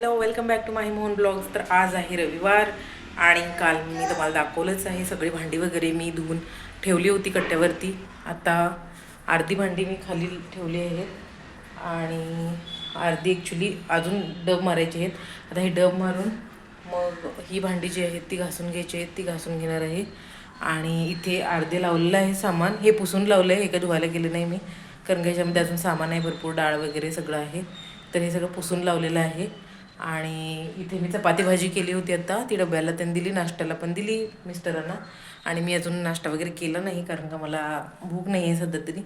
Hello welcome back to my Mohan blogs तर आज आहे रविवार आणि काल मी तुम्हाला दाखवलंच आहे. सगळी भांडी वगैरे मी धुवून ठेवली होती कट्ट्यावरती. आता अर्धी भांडी मी खाली ठेवली आहेत आणि अर्धी ॲक्च्युली अजून डब मारायची आहेत. आता हे डब मारून मग ही भांडी जी आहेत ती घासून घ्यायची आहेत ती घासून घेणार आहे. आणि इथे अर्धे लावलेलं आहे सामान. हे पुसून लावलं आहे हे धुवायला गेलं नाही मी. कारण की ह्याच्यामध्ये अजून सामान आहे भरपूर डाळ वगैरे सगळं आहे. तर हे सगळं पुसून लावलेलं आहे. आणि इथे मी चपाती भाजी केली होती आता. ती डब्याला त्यांनी दिली नाश्त्याला पण दिली मिस्टरांना. आणि मी अजून नाश्ता वगैरे केला नाही कारण का मला भूक नाही आहे सध्या तरी.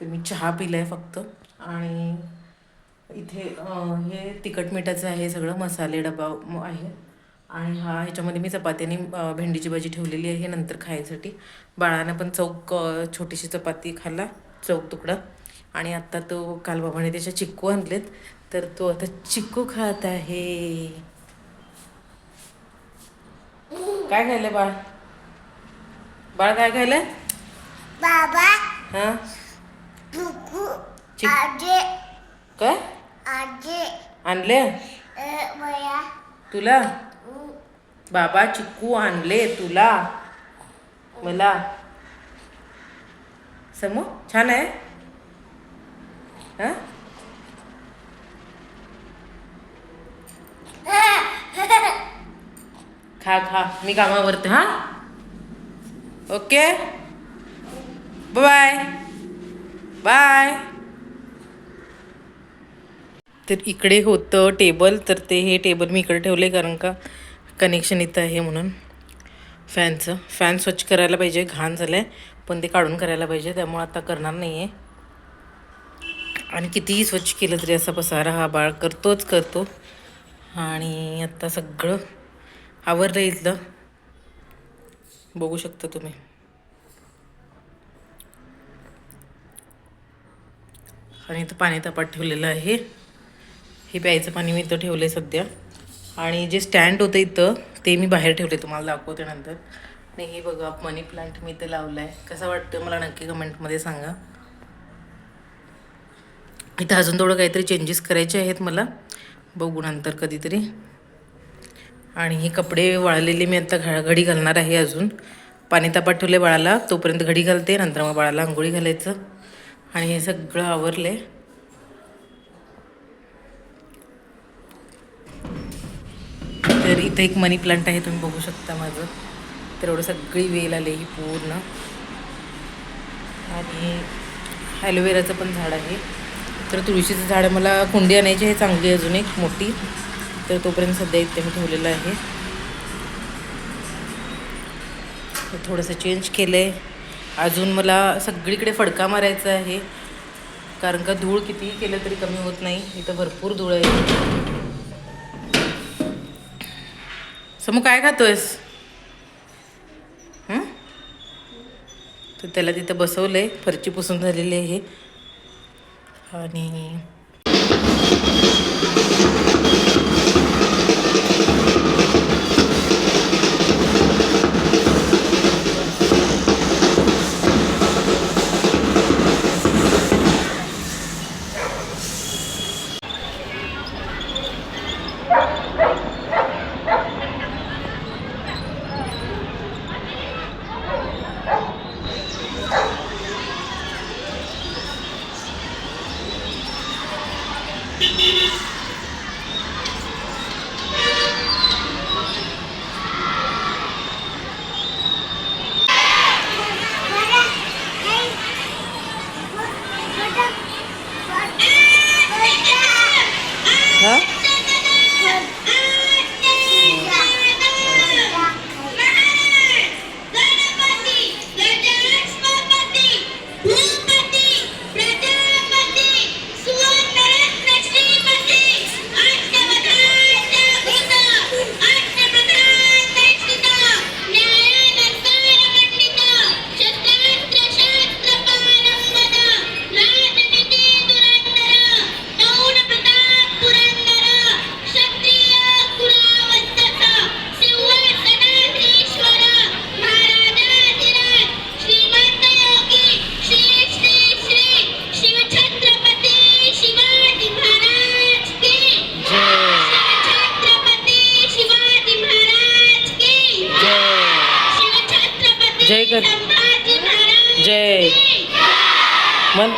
तर मी चहा पिला आहे फक्त. आणि इथे हे तिखट मिठाचं आहे सगळं मसाले डबा आहे. आणि हा ह्याच्यामध्ये मी चपात्याने भेंडीची भाजी ठेवलेली आहे नंतर खायसाठी. बाळानं पण चौक छोटीशी चपाती खाल्ला चौक तुकडा. आणि आत्ता तो काल बाबाने त्याच्या चिक्कू आणलेत. तर तो आता चिक्कू खात आहे. काय खायलंय बाळ? बाळ काय खायलंय? बाबा हा? तुकू चिक- आजे काय? आजे आणले? वया. तुला? बाबा चिक्कू आणले तुला. मला. समू छान आहे? हा? खा खा. मी कामावरती. हां? ओके? बाय. बाय. तर इकडे होतं टेबल तर ते हे टेबल मी इकडे ठेवले कारण का कनेक्शन इथं आहे म्हणून. फॅनचं फॅन स्वच्छ करायला पाहिजे घाण झालं आहे पण ते काढून करायला पाहिजे त्यामुळं आता करणार नाही आहे आणि कितीही स्वच्छ केलं तरी असा पसारा हा बाळ करतोच करतो. आणि आता सगळं आवरलं इथलं. बघू शकता तुम्ही. आणि इथं पाणी तपात ठेवलेलं आहे. हे प्यायचं पाणी मी इथं ठेवलं आहे सध्या. आणि जे स्टँड होतं इथं ते मी बाहेर ठेवले तुम्हाला दाखवते नंतर आणि हे बघा मनी प्लांट मी इथं लावलं आहे कसं वाटतं मला नक्की कमेंटमध्ये सांगा. इथं अजून थोडं काहीतरी चेंजेस करायचे आहेत मला. बघू नंतर कधीतरी. आणि हे कपडे वाळलेले मी आता घा घडी घालणार आहे अजून. पाणी तापात ठेवले बाळाला. तोपर्यंत घडी घालते नंतर मग बाळाला आंघोळी घालायचं. आणि हे सगळं आवरलं आहे तर इथं एक मनी प्लांट आहे तुम्ही बघू शकता माझं. तर एवढं सगळी वेल आली ही पूर्ण. आणि ॲलोवेराचं पण झाड आहे. तर तुळशीचं झाड मला कुंडी आणायची आहे चांगली अजून एक मोठी. तर तोपर्यंत सध्या इथे मी ठेवलेलं आहे. थोडंसं चेंज केलं आहे अजून मला सगळीकडे फडका मारायचा आहे. कारण का धूळ कितीही केलं तरी कमी होत नाही. इथं भरपूर धूळ आहे. समू काय खातोयस? तर त्याला तिथं बसवलं आहे फरची पुसून झालेली आहे. आणि フフフ。কথা जय कर जय मन